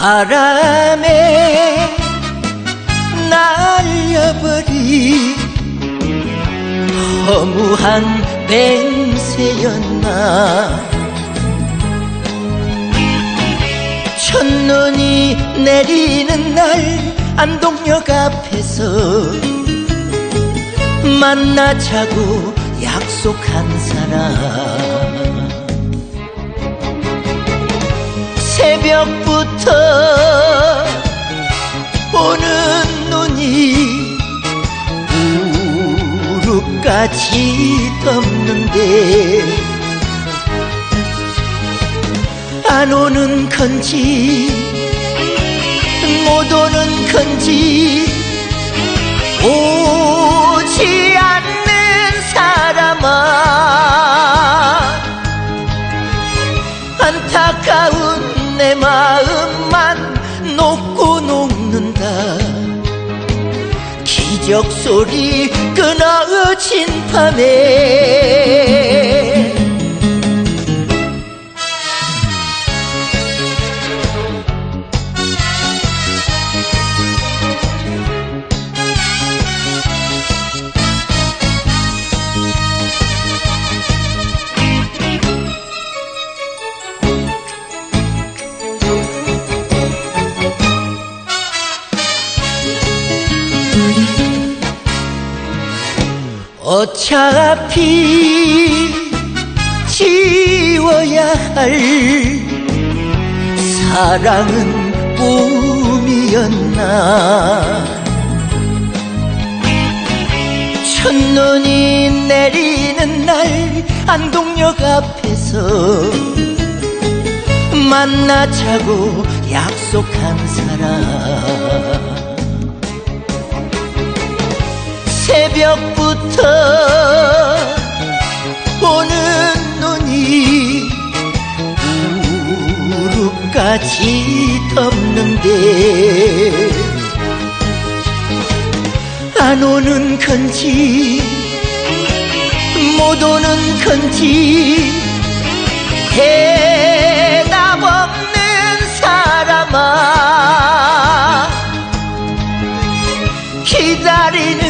바람에 허무한 맹세였나? 첫눈이 내리는 날 안동역 앞에서 만나자고 약속한 사람. 새벽부터 무릎까지 덮는데 안 오는 건지 못 오는 건지 오지 않는 사람아. 안타까운 내 마음만 녹 기적 소리 끊어진 밤에 어차피 지워야 할 사랑은 꿈이었나? 첫눈이 내리는 날 안동역 앞에서 만나자고 약속한 사람. 새벽 부터 오는 눈이 무릎까지 덮는데 안 오는 건지 못 오는 건지 대답 없는 사람아 기다리는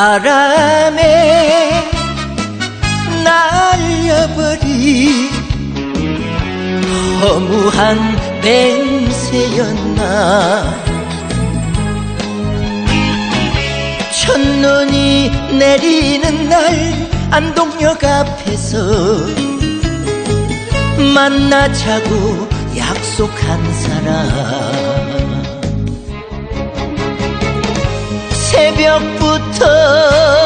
바람에 허무한 맹세였나. 첫눈이 내리는 날 안동역 앞에서 만나자고 약속한 사람. 새벽부터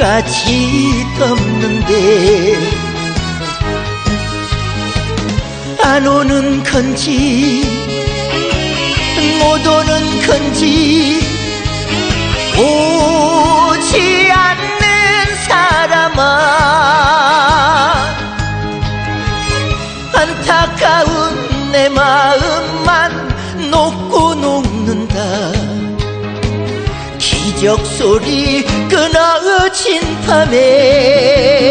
같이 떴는데 안 오는 건지 못 오는 건지 오지 않는 사람아. 안타까운 내 마음만 놓고 기적 소리 끊어진 밤에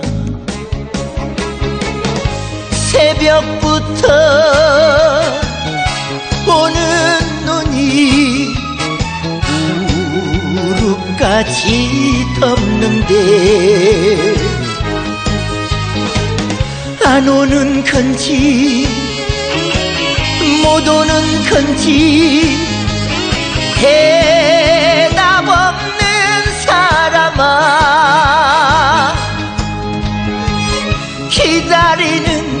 새벽부터 오는 눈이 무릎까지 덮는데 안 오는 건지 못 오는 건지 대답 없는 사람아 기다리는